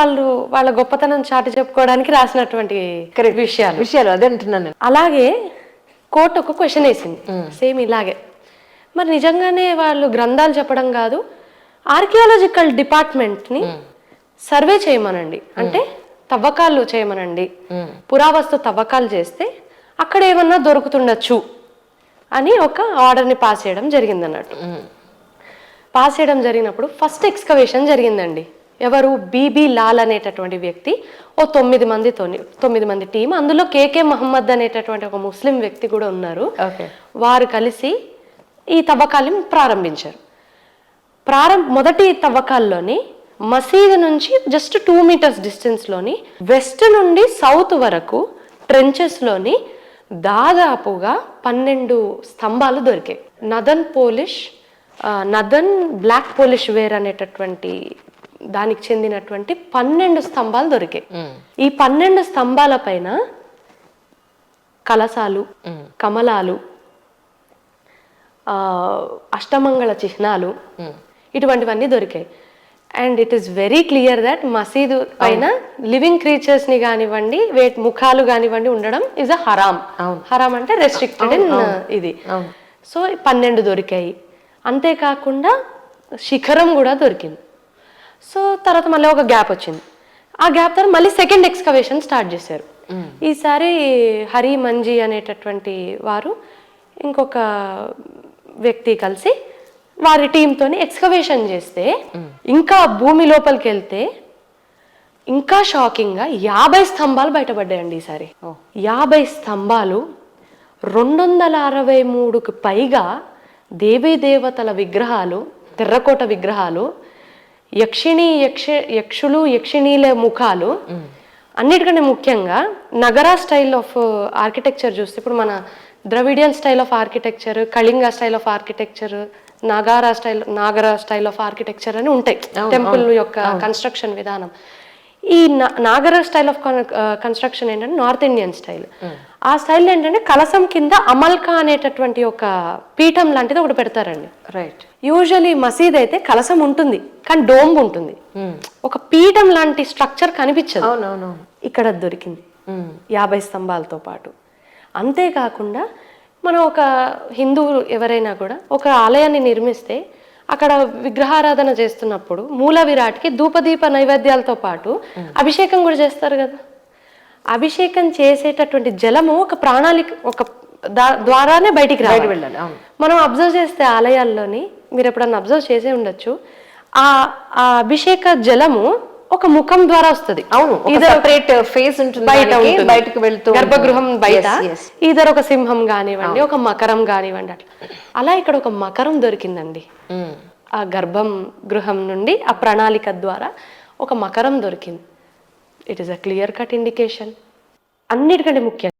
వాళ్ళు వాళ్ళ గొప్పతనం చాటి చెప్పుకోవడానికి రాసినటువంటి విషయాలు. విషయాలు అదే అంటున్నాను. నేను. అలాగే కోర్టు ఒక క్వశ్చన్ వేసింది. సేమ్ ఇలాగే. మరి నిజంగానే వాళ్ళు గ్రంథాలు చెప్పడం కాదు ఆర్కియాలజికల్ డిపార్ట్మెంట్ని సర్వే చేయమనండి. అంటే తవ్వకాలు చేయమనండి. పురావస్తు తవ్వకాలు చేస్తే అక్కడ ఏమన్నా దొరుకుతుండొచ్చు అని ఒక ఆర్డర్ని పాస్ చేయడం జరిగింది అన్నట్టు పాస్ చేయడం జరిగినప్పుడు ఫస్ట్ ఎక్స్కవేషన్ జరిగిందండి. ఎవరు బీబీ లాల్ అనేటటువంటి వ్యక్తి ఓ తొమ్మిది మందితోని తొమ్మిది మంది టీం అందులో కేకే మహమ్మద్ అనేటటువంటి ఒక ముస్లిం వ్యక్తి కూడా ఉన్నారు. ఓకే. వారు కలిసి ఈ తవ్వకాలను ప్రారంభించారు. ప్రారంభ మొదటి తవ్వకాల్లోని మసీదు నుంచి జస్ట్ టూ మీటర్స్ డిస్టెన్స్లోని వెస్ట్ నుండి సౌత్ వరకు ట్రెంచెస్లోని దాదాపుగా పన్నెండు స్తంభాలు దొరికాయి. Northern polish northern black polish ware అనేటటువంటి దానికి చెందినటువంటి పన్నెండు స్తంభాలు దొరికాయి ఈ పన్నెండు స్తంభాల పైన కలశాలు కమలాలు ఆ, అష్టమంగళ చిహ్నాలు ఇటువంటివన్నీ దొరికాయి. And it is very clear that మసీదు పైన లివింగ్ క్రీచర్స్ని కానివ్వండి వేట్ ముఖాలు కానివ్వండి ఉండడం ఇస్ అ హరామ్ హరామ్ అంటే రెస్ట్రిక్టెడ్ ఇన్ ఇది. సో పన్నెండు దొరికాయి. అంతేకాకుండా శిఖరం కూడా దొరికింది. సో తర్వాత మళ్ళీ ఒక గ్యాప్ వచ్చింది. ఆ గ్యాప్ తర్వాత మళ్ళీ సెకండ్ ఎక్స్కవేషన్ స్టార్ట్ చేశారు. ఈసారి హరి మంజీ అనేటటువంటి వారు ఇంకొక వ్యక్తి కలిసి వారి టీంతోని ఎక్స్కవేషన్ చేస్తే ఇంకా భూమి లోపలికి వెళ్తే ఇంకా షాకింగ్గా యాభై స్తంభాలు బయటపడ్డాయండి ఈసారి. యాభై స్తంభాలు రెండు వందల అరవై మూడుకు పైగా దేవీ దేవతల విగ్రహాలు తెర్రకోట విగ్రహాలు యక్షిణి యక్ష యక్షులు యక్షిణీల ముఖాలు అన్నిటికంటే ముఖ్యంగా నగర స్టైల్ ఆఫ్ ఆర్కిటెక్చర్ చూస్తే ఇప్పుడు మన Dravidian style of architecture Kalinga style of architecture Nagara style Nagara style of architecture అని ఉంటాయి. టెంపుల్ యొక్క కన్స్ట్రక్షన్ విధానం. ఈ నాగర స్టైల్ ఆఫ్ కన్స్ట్రక్షన్ ఏంటంటే నార్త్ ఇండియన్ స్టైల్. ఆ స్టైల్ ఏంటంటే కలసం కింద అమల్కా అనేటటువంటి ఒక పీఠం లాంటిది ఒకటి పెడతారండి. రైట్ యూజువలీ మసీద్ అయితే కలసం ఉంటుంది కానీ డోమ్ ఉంటుంది. ఒక పీఠం లాంటి స్ట్రక్చర్ కనిపించదు. అవునవును. ఇక్కడ దొరికింది. యాభై స్తంభాలతో పాటు. అంతేకాకుండా మనం ఒక హిందువులు ఎవరైనా కూడా ఒక ఆలయాన్ని నిర్మిస్తే అక్కడ విగ్రహారాధన చేస్తున్నప్పుడు మూల విరాట్కి ధూపదీప నైవేద్యాలతో పాటు అభిషేకం కూడా చేస్తారు కదా. అభిషేకం చేసేటటువంటి జలము ఒక ప్రణాళిక ఒక దా- ద్వారానే బయటికి రావాలి. వెళ్ళాలి మనం అబ్జర్వ్ చేస్తే ఆలయాల్లోని మీరు ఎప్పుడన్నా అబ్జర్వ్ చేసే ఉండొచ్చు. ఆ ఆ అభిషేక జలము ఒక ముఖం ద్వారా వస్తుంది. అవును సెపరేట్ ఫేస్ ఉంటుంది బయట. బయటకు వెళ్తూ గర్భగృహం. బయట. ఇదర్ ఒక సింహం కానివ్వండి ఒక మకరం కానివ్వండి అట్లా. అలా ఇక్కడ ఒక మకరం దొరికిందండి. ఆ గర్భం గృహం నుండి ఆ ప్రణాళిక ద్వారా ఒక మకరం దొరికింది. It is a clear cut indication అన్నిటికంటే ముఖ్యం.